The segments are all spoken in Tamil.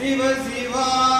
சிவ சிவா.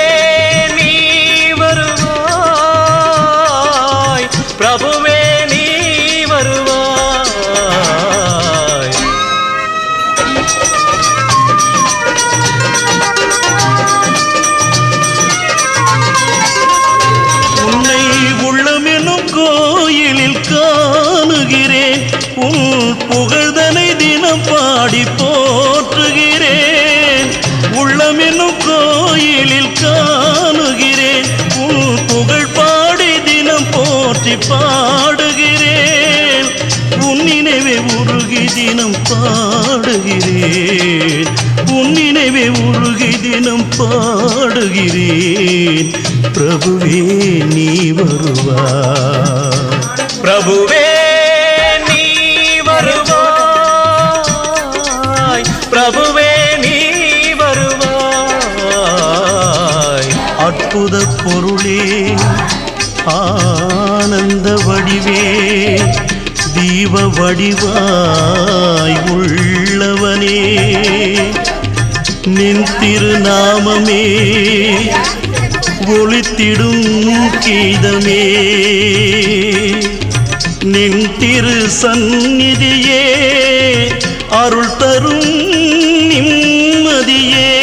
பிரபுவே நீ வருவா பிரபுவே நீ வருவாய். பிரபுவே நீ வருவாய். அற்புத பொருளே ஆனந்த வடிவே தீப வடிவாய் உள்ளவனே. நின் திருநாமமே ஒளித்திடும் கீதமே. நின் திரு சந்நிதியே அருள் தரும் நிம்மதியே.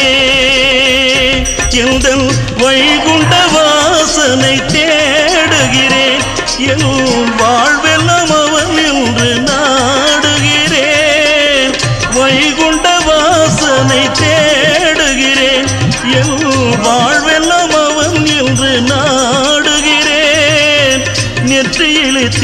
எந்த வைகுண்ட வாசனை தேடுகிறேன் என் வாழ்வெல்லாம் அவன் என்று நாடுகிறேன் வைகுண்ட வாசனை தேடுகிறேன் என்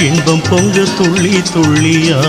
இன்பம் பொங்க துள்ளி துள்ளியாடுகிறேன்